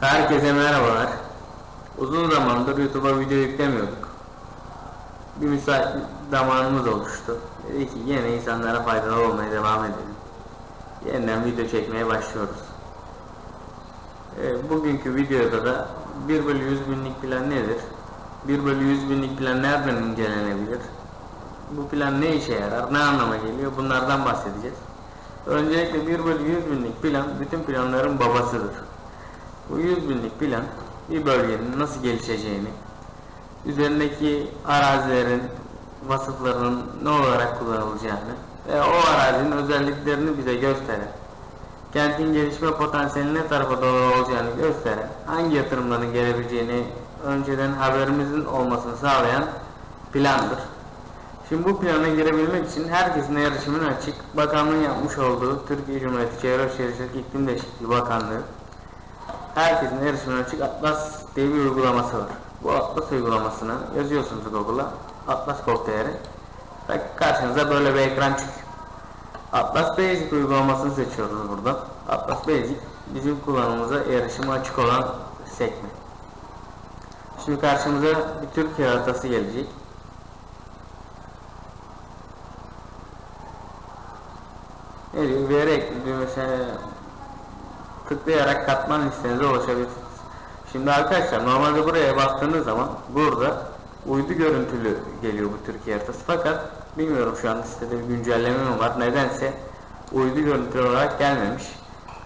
Herkese merhabalar. Uzun zamandır YouTube'a video yüklemiyorduk. Bir müsait zamanımız oluştu. Dedik ki yine insanlara faydalı olmaya devam edelim. Yeniden video çekmeye başlıyoruz. Ee, bugünkü videoda da 1 bölü 100 binlik plan nedir? 1 bölü 100 binlik plan nereden incelenebilir? Bu plan ne işe yarar? Ne anlama geliyor? Bunlardan bahsedeceğiz. Öncelikle 1 bölü 100 binlik plan bütün planların babasıdır. Bu 100 binlik plan bir bölgenin nasıl gelişeceğini, üzerindeki arazilerin vasıflarının ne olarak kullanılacağını ve o arazinin özelliklerini bize gösteren, kentin gelişme potansiyelinin ne tarafa doğru olacağını gösteren, hangi yatırımların gelebileceğini önceden haberimizin olmasını sağlayan plandır. Şimdi bu plana girebilmek için herkesin erişimine açık, bakanlığın yapmış olduğu Türkiye Cumhuriyeti Çevre Şehircilik İklim Değişikliği Bakanlığı herkesin erişimine açık Atlas diye bir uygulaması var. Bu Atlas uygulamasını yazıyorsunuz Google'a atlas.tr ve karşınıza böyle bir ekran çıkıyor. Atlas Basic uygulamasını seçiyoruz burada. Atlas Basic bizim kullanımımıza erişime açık olan sekme. Şimdi karşımıza bir Türkiye haritası gelecek. Ne diyor? Veri ekli mesela tıklayarak katman listenize ulaşabilirsiniz. Şimdi arkadaşlar normalde buraya bastığınız zaman burada uydu görüntülü geliyor bu Türkiye haritası fakat bilmiyorum şu an sitede bir güncelleme mi var nedense uydu görüntülü olarak gelmemiş.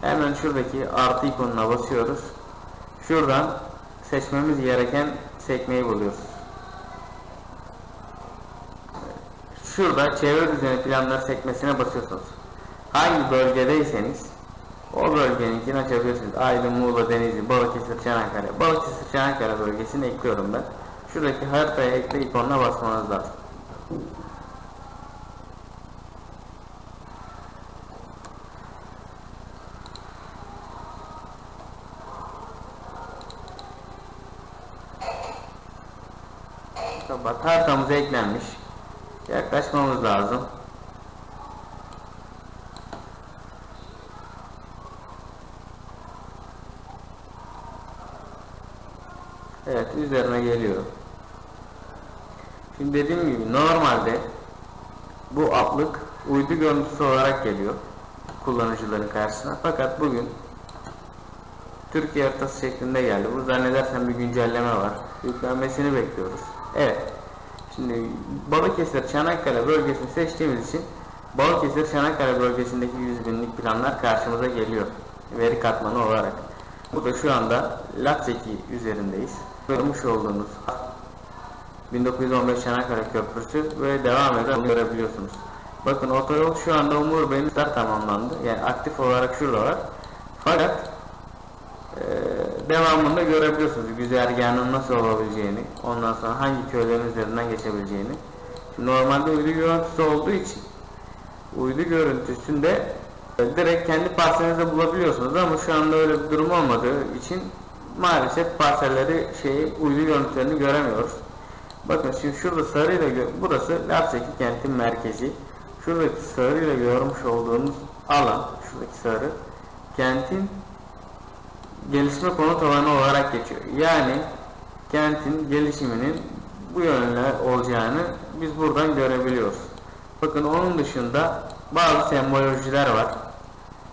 Hemen şuradaki artı ikonuna basıyoruz. Şuradan seçmemiz gereken sekmeyi buluyoruz. Şurada çevre düzeni planları sekmesine basıyorsunuz. Hangi bölgedeyseniz o bölgeninkini açabilirsiniz. Aydın, Muğla, Denizli, Balıkesir, Çanakkale. Balıkesir, Çanakkale bölgesini ekliyorum ben. Şuradaki haritaya ekle ikonuna basmanız lazım. Bak haritamıza eklenmiş. Yaklaşmamız lazım. Evet üzerine geliyor. Şimdi dediğim gibi normalde bu atlık uydu görüntüsü olarak geliyor kullanıcıların karşısına. Fakat bugün Türkiye haritası şeklinde geldi. Bu zannedersem bir güncelleme var. Yüklenmesini bekliyoruz. Evet. Şimdi Balıkesir Çanakkale bölgesini seçtiğimiz için Balıkesir Çanakkale bölgesindeki 100 binlik planlar karşımıza geliyor. Veri katmanı olarak. Burada şu anda Latseki üzerindeyiz. Görmüş olduğunuz 1915 Çanakkale Köprüsü ve devam eden görebiliyorsunuz. Bakın otoyol şu anda Umur Bey'in tamamlandı. Yani aktif olarak şurada var. Fakat e, devamında görebiliyorsunuz güzergahının nasıl olabileceğini, ondan sonra hangi köylerin üzerinden geçebileceğini. Şimdi normalde uydu görüntüsü olduğu için uydu görüntüsünde direkt kendi parselinizi bulabiliyorsunuz ama şu anda öyle bir durum olmadığı için maalesef parselleri şeyi uydu görüntülerini göremiyoruz. Bakın şimdi şurada sarıyla burası Lapseki kentin merkezi. Şuradaki sarıyla görmüş olduğunuz alan, şuradaki sarı kentin gelişme konut alanı olarak geçiyor. Yani kentin gelişiminin bu yönde olacağını biz buradan görebiliyoruz. Bakın onun dışında bazı sembolojiler var.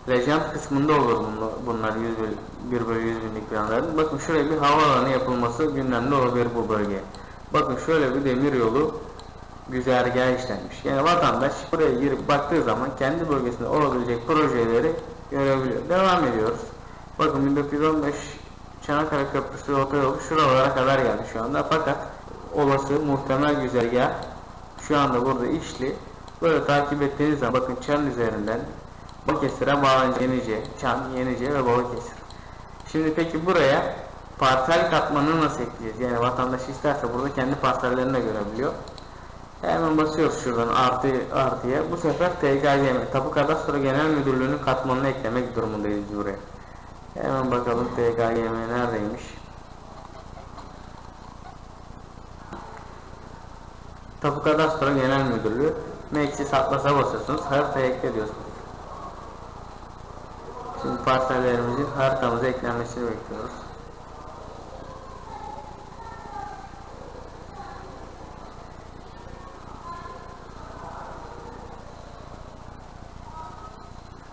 Legend kısmında olur bunlar, bunlar 100 bölü, 1 bölü 100 binlik planların. Bakın şöyle bir havaalanı yapılması gündemde olabilir bu bölgeye. Bakın şöyle bir demir yolu güzergah işlenmiş. Yani vatandaş buraya girip baktığı zaman kendi bölgesinde olabilecek projeleri görebiliyor. Devam ediyoruz. Bakın 1915 Çanakkale Köprüsü otoyolu şuralara kadar geldi şu anda. Fakat olası muhtemel güzergah şu anda burada işli. Böyle takip ettiğiniz zaman bakın Çan üzerinden Balıkesir'e bağlanacak Yenice, Çan, Yenice ve Balıkesir. Şimdi peki buraya parsel katmanını nasıl ekleyeceğiz? Yani vatandaş isterse burada kendi parsellerini de görebiliyor. Hemen basıyoruz şuradan artı artıya. Bu sefer TKGM, Tapu Kadastro Genel Müdürlüğü'nün katmanını eklemek durumundayız buraya. Hemen bakalım TKGM neredeymiş? Tapu Kadastro Genel Müdürlüğü Meclis Atlas'a basıyorsunuz. Haritaya ekle diyorsunuz. Parsellerimizin haritamıza eklenmesini bekliyoruz.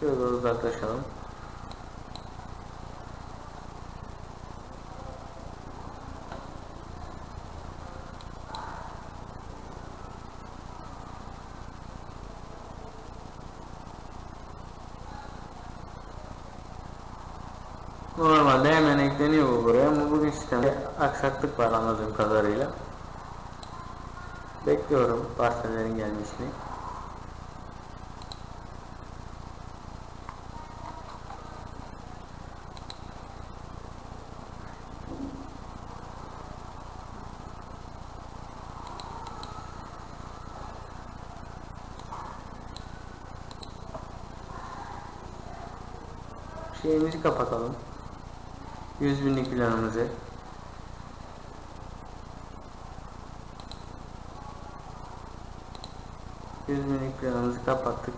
Şöyle uzaklaşalım. Normalde hemen ekleniyor bu buraya ama bugün sistemde aksaklık var anladığım kadarıyla. Bekliyorum parsellerin gelmesini. Şeyimizi kapatalım. 100 binlik planımızı. Yüz binlik planımızı kapattık.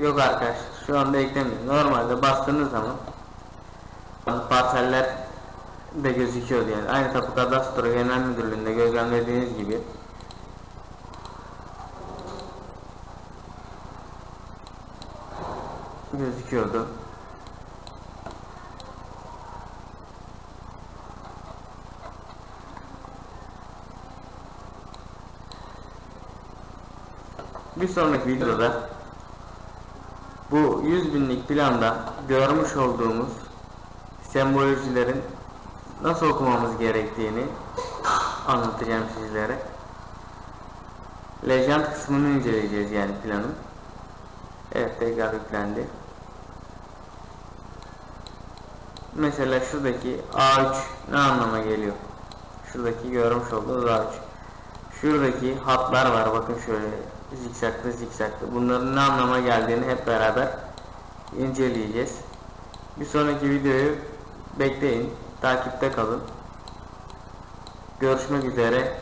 Yok arkadaşlar şu anda eklemiyor. Normalde bastığınız zaman parseller de gözüküyordu yani. Aynı Tapu Kadastro Genel Müdürlüğü'nde gözlemlediğiniz gibi gözüküyordu. Bir sonraki videoda bu 100 binlik planda görmüş olduğumuz sembolojilerin nasıl okumamız gerektiğini anlatacağım sizlere. Legend kısmını inceleyeceğiz yani planın. Evet tekrar yüklendi. Mesela şuradaki A3 ne anlama geliyor? Şuradaki görmüş olduğunuz A3. Şuradaki hatlar var bakın şöyle zikzaklı zikzaklı. Bunların ne anlama geldiğini hep beraber inceleyeceğiz. Bir sonraki videoyu bekleyin. Takipte kalın. Görüşmek üzere.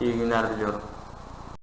İyi günler diliyorum.